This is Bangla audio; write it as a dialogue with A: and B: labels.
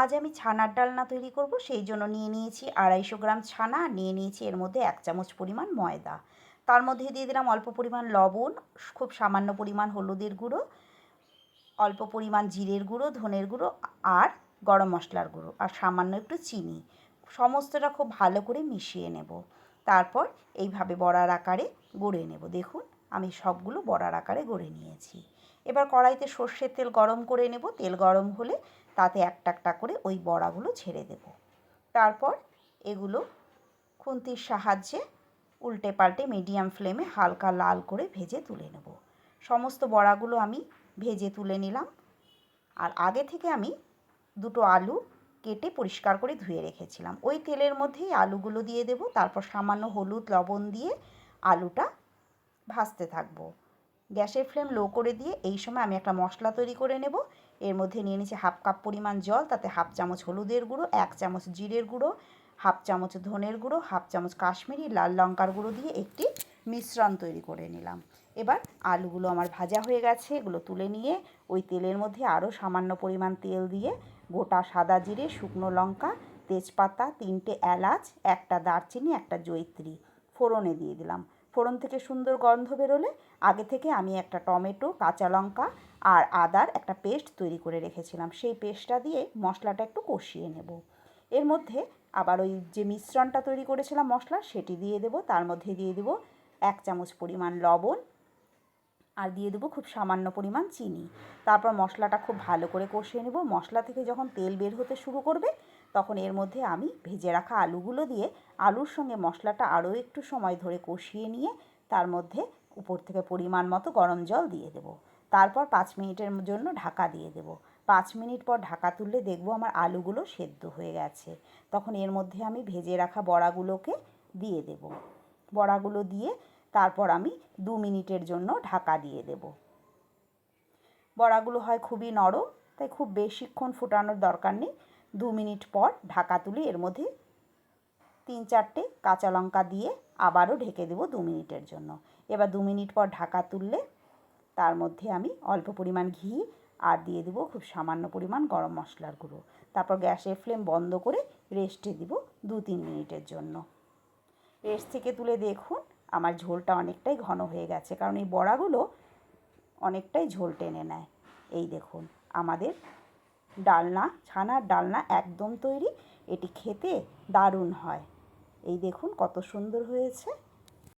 A: আজ আমি ছানার ডালনা তৈরি করব, সেই জন্য নিয়ে নিয়েছি আড়াইশো গ্রাম ছানা, নিয়ে নিয়েছি এর মধ্যে এক চামচ পরিমাণ ময়দা। তার মধ্যে দিয়ে দিলাম অল্প পরিমাণ লবণ, খুব সামান্য পরিমাণ হলুদের গুঁড়ো, অল্প পরিমাণ জিরের গুঁড়ো, ধনের গুঁড়ো আর গরম মশলার গুঁড়ো আর সামান্য একটু চিনি। সমস্তটা খুব ভালো করে মিশিয়ে নেব। তারপর এইভাবে বড়ার আকারে গড়ে নেব। দেখুন, আমি সবগুলো বড়ার আকারে গড়ে নিয়েছি। এবার কড়াইতে সর্ষের তেল গরম করে নেব। তেল গরম হলে তাতে একটা একটা করে ওই বড়াগুলো ছেড়ে দেব। তারপর এগুলো খুন্তির সাহায্যে উল্টে পাল্টে মিডিয়াম ফ্লেমে হালকা লাল করে ভেজে তুলে নেব। সমস্ত বড়াগুলো আমি ভেজে তুলে নিলাম। আর আগে থেকে আমি দুটো আলু কেটে পরিষ্কার করে ধুয়ে রেখেছিলাম। ওই তেলের মধ্যেই আলুগুলো দিয়ে দেব। তারপর সামান্য হলুদ, লবণ দিয়ে আলুটা ভাজতে থাকব। গ্যাসের ফ্লেম লো করে দিয়ে এই সময় আমি একটা মশলা তৈরি করে নেব। এর মধ্যে নিয়ে নিচ্ছি হাফ কাপ পরিমাণ জল, তাতে হাফ চামচ হলুদের গুঁড়ো, এক চামচ জিরের গুঁড়ো, হাফ চামচ ধনের গুঁড়ো, হাফ চামচ কাশ্মীরি লাল লঙ্কার গুঁড়ো দিয়ে একটি মিশ্রণ তৈরি করে নিলাম। এবার আলুগুলো আমার ভাজা হয়ে গেছে, এগুলো তুলে নিয়ে ওই তেলের মধ্যে আরও সামান্য পরিমাণ তেল দিয়ে গোটা সাদা জিরে, শুকনো লঙ্কা, তেজপাতা, তিনটে এলাচ, একটা দারচিনি, একটা জৈত্রী ফোড়নে দিয়ে দিলাম। ফোড়ন থেকে সুন্দর গন্ধ বেরোলে আগে থেকে আমি একটা টমেটো, কাঁচা লঙ্কা আর আদার একটা পেস্ট তৈরি করে রেখেছিলাম। সেই পেস্টটা দিয়ে মশলাটা একটু কষিয়ে নেব। এর মধ্যে আবার ওই যে মিশ্রণটা তৈরি করেছিলাম মশলা, সেটি দিয়ে দেবো। তার মধ্যে দিয়ে দেবো এক চামচ পরিমাণ লবণ আর দিয়ে দেবো খুব সামান্য পরিমাণ চিনি। তারপর মশলাটা খুব ভালো করে কষিয়ে নেব। মশলা থেকে যখন তেল বের হতে শুরু করবে তখন এর মধ্যে আমি ভেজে রাখা আলুগুলো দিয়ে আলুর সঙ্গে মশলাটা আরও একটু সময় ধরে কষিয়ে নিয়ে তার মধ্যে উপর থেকে পরিমাণ মতো গরম জল দিয়ে দেবো। তারপর পাঁচ মিনিটের জন্য ঢাকা দিয়ে দেবো। পাঁচ মিনিট পর ঢাকা তুললে দেখব আমার আলুগুলো সেদ্ধ হয়ে গেছে। তখন এর মধ্যে আমি ভেজে রাখা বড়াগুলোকে দিয়ে দেব। বড়াগুলো দিয়ে তারপর আমি দু মিনিটের জন্য ঢাকা দিয়ে দেব। বড়াগুলো হয় খুবই নরম, তাই খুব বেশিক্ষণ ফোটানোর দরকার নেই। দু মিনিট পর ঢাকা তুলে, এর মধ্যে তিন চারটে কাঁচা লঙ্কা দিয়ে আবারও ঢেকে দেবো দু মিনিটের জন্য। এবার দু মিনিট পর ঢাকা তুললে তার মধ্যে আমি অল্প পরিমাণ ঘি আর দিয়ে দেবো খুব সামান্য পরিমাণ গরম মশলার গুঁড়ো। তারপর গ্যাসের ফ্লেম বন্ধ করে রেস্টে দিব দু তিন মিনিটের জন্য। রেস্ট থেকে তুলে দেখুন আমার ঝোলটা অনেকটাই ঘন হয়ে গেছে, কারণ এই বড়াগুলো অনেকটাই ঝোল টেনে নেয়। এই দেখুন, আমাদের ডালনা ছানার ডালনা একদম তৈরি। এটি খেতে দারুণ হয়। এই দেখুন কত সুন্দর হয়েছে।